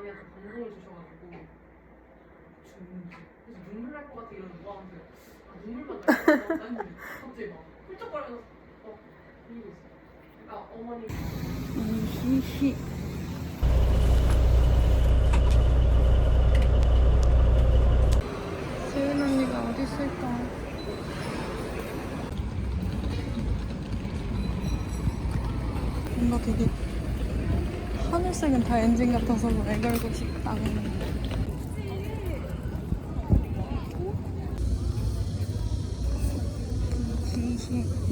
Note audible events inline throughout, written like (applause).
아내한테 감동을 주셔가지고 준 그래서 눈물 날 것 같아 이러는 오빠한테 아, 눈물만 했는데 갑자기 막 훌쩍거리면서 어 이러고 있어 그러니까 어머니 히히. 세은 언니가 어디 있을까? 뭔가 되게 하늘색은 다 엔진 같아서 말 걸고 싶다. 히히.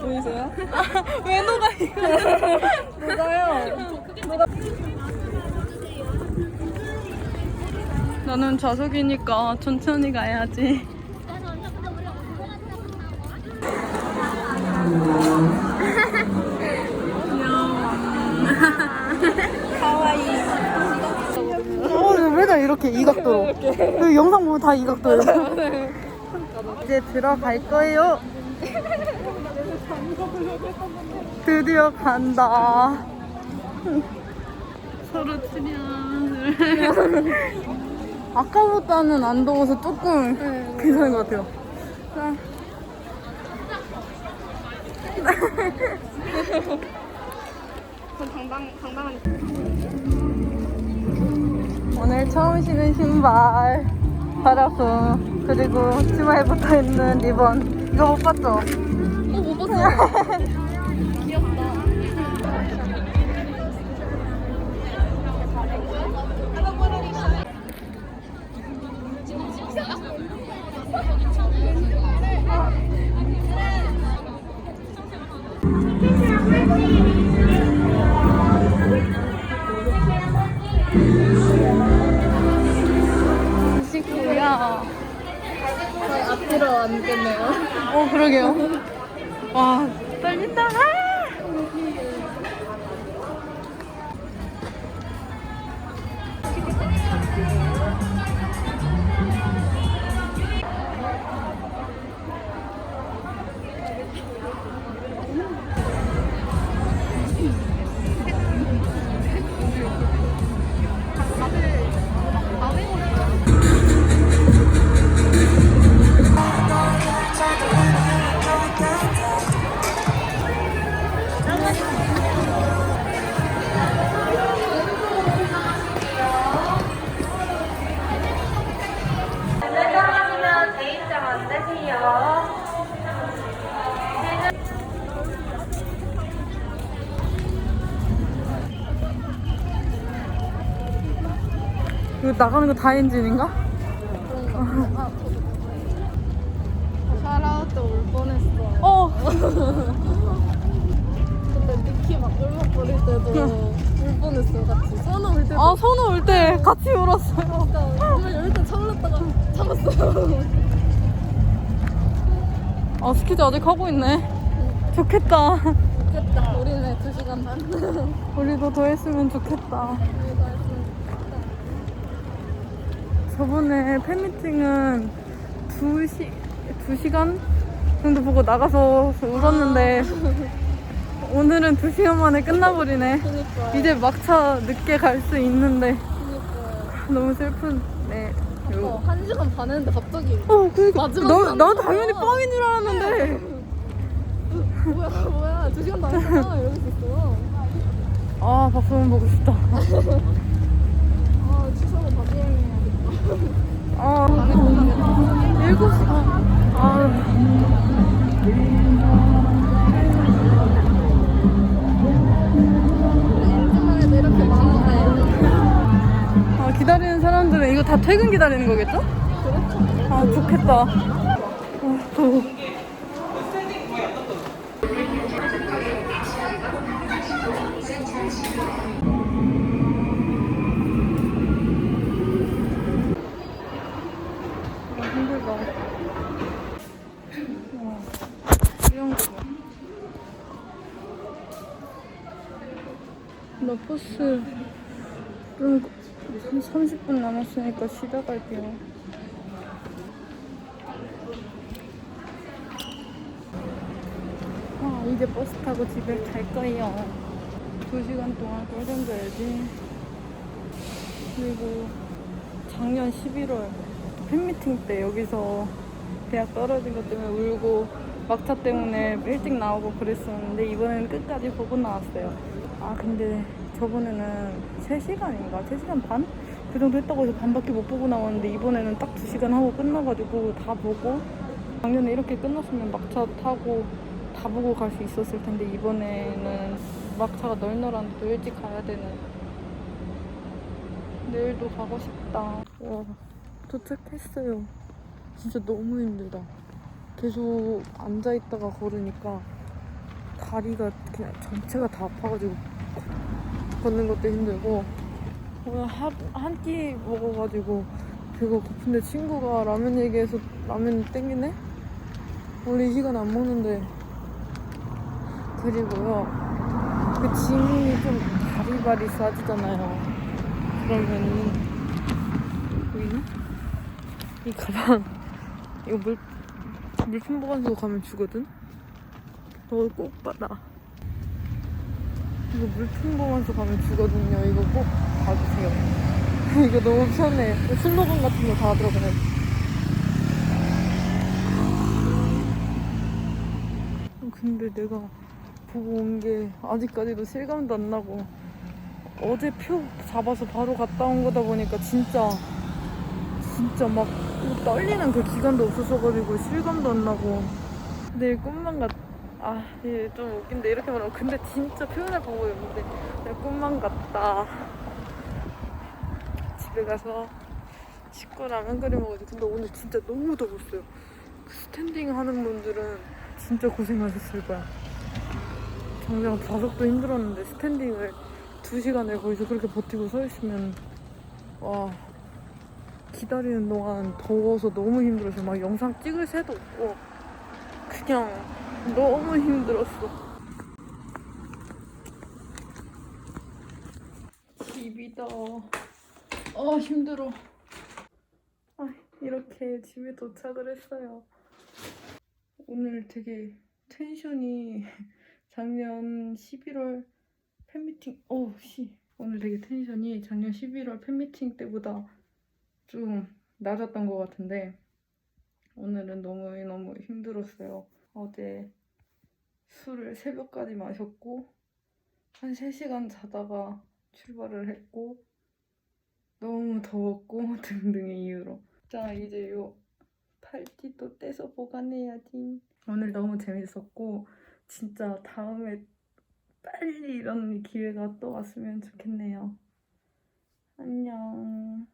보이세요? 왜 녹아 이거? 녹아요. 나는 좌석이니까 천천히 가야지. 어, 왜 다 이렇게 이 각도로? 영상 보면 다 이 각도예요. 이제 들어갈 거예요. 드디어 간다. 서로 출연. (laughs) 아까보다는 안 더워서 조금 괜찮은 것 같아요. 자. 당당 당당한 오늘 처음 신은 신발, 바라fu, 그리고 치마에 붙어 있는 리본. 이거 못 봤죠? 어못 봤어 (laughs) 귀엽다 맛있 앞뒤로 앉겠네요 어, 그러게요. (laughs) 와, 떨린다. 이거 나가는 거 다 엔진인가? 샤라웃 올 뻔했어 어, 근데 니키 막 울먹거릴 때도 울 뻔했어 같이 선우 울 때도 아, 선우 올 때 같이 울었어요. 진짜 정말 열때 참았다가 참았어요 아, 스키즈 아직 하고 있네. 좋겠다. 좋겠다 우리네 2시간 반 우리도 더 했으면 좋겠다. 저번에 팬미팅은 2시, 2시간 정도 보고 나가서 울었는데 오늘은 2시간 만에 끝나버리네. 그니까 이제 막차 늦게 갈 수 있는데 그니까 너무 슬픈네. 어, 한 시간 반 했는데 갑자기 어, 그니까. 난 번. 당연히 뻥인 줄 알았는데. 뭐야 뭐야 두 시간 다 했잖아 이러고 있었어. 아 박수만 보고 싶다. (laughs) 아 취소하고 바지 여행해야겠다. 아 안에 끝나겠다. 일곱 시. 아. 아, 기다리는 사람들은 이거 다 퇴근 기다리는 거겠죠? 아 좋겠다. 아, 더워. 아, 힘들다. 와, 이런 거 봐. 나 버스 좀 30분 남았으니까 쉬다 갈게요. 아, 이제 버스 타고 집에 갈 거예요. 2시간 동안 꿀잠 자야지. 그리고 작년 11월 팬미팅 때 여기서 대학 떨어진 것 때문에 울고 막차 때문에 일찍 나오고 그랬었는데 이번에는 끝까지 보고 나왔어요. 아 근데 저번에는 3시간인가? 3시간 반? 그 정도 했다고 해서 반밖에 못 보고 나왔는데 이번에는 딱 2시간 하고 끝나가지고 다 보고 작년에 이렇게 끝났으면 막차 타고 다 보고 갈 수 있었을 텐데 이번에는 막차가 널널한데 또 일찍 가야 되는 내일도 가고 싶다 와 도착했어요 진짜 너무 힘들다 계속 앉아있다가 걸으니까 다리가 그냥 전체가 다 아파가지고 걷는 것도 힘들고 오늘 한 끼 먹어가지고 배가 고픈데 친구가 라면 얘기해서 라면 땡기네? 원래 이 시간 안 먹는데 그리고요 그 지문이 좀 바리바리 싸지잖아요 그러면은 보이나? 이 가방 이거 물 물품 보관소 가면 주거든? 너꼭 받아 이거 물품 보관소 가면 주거든요. 이거 꼭 봐주세요. (laughs) 이거 너무 편해. 슬로건 같은 거 다 들어가요. 어, 근데 내가 보고 온 게 아직까지도 실감도 안 나고 어제 표 잡아서 바로 갔다 온 거다 보니까 진짜 진짜 막 떨리는 그 기간도 없었어가지고 실감도 안 나고. 내일 꿈만 같... 아, 이게 좀 웃긴데 이렇게 말하면 근데 진짜 표현할 방법이 없는데 내일 꿈만 같다. 집에 가서 씻고 라면 끓여 먹어야지. 근데 오늘 진짜 너무 더웠어요. 그 스탠딩 하는 분들은 진짜 고생하셨을 거야. 당장 좌석도 힘들었는데 스탠딩을 2시간을 거기서 그렇게 버티고 서 있으면 와 기다리는 동안 더워서 너무 힘들었어요 막 영상 찍을 새도 없고 그냥 너무 힘들었어. 집이다. 아 힘들어. 아 이렇게 집에 도착을 했어요. 오늘 되게 텐션이 (laughs) 작년 11월 팬미팅 어 씨. 오늘 되게 텐션이 작년 11월 팬미팅 때보다 좀 낮았던 것 같은데 오늘은 너무 너무 힘들었어요 어제 술을 새벽까지 마셨고 한 3시간 자다가 출발을 했고 너무 더웠고 (laughs) 등등의 이유로. 자 이제 요 팔찌도 떼서 보관해야지. 오늘 너무 재밌었고 진짜 다음에 빨리 이런 기회가 또 왔으면 좋겠네요. 안녕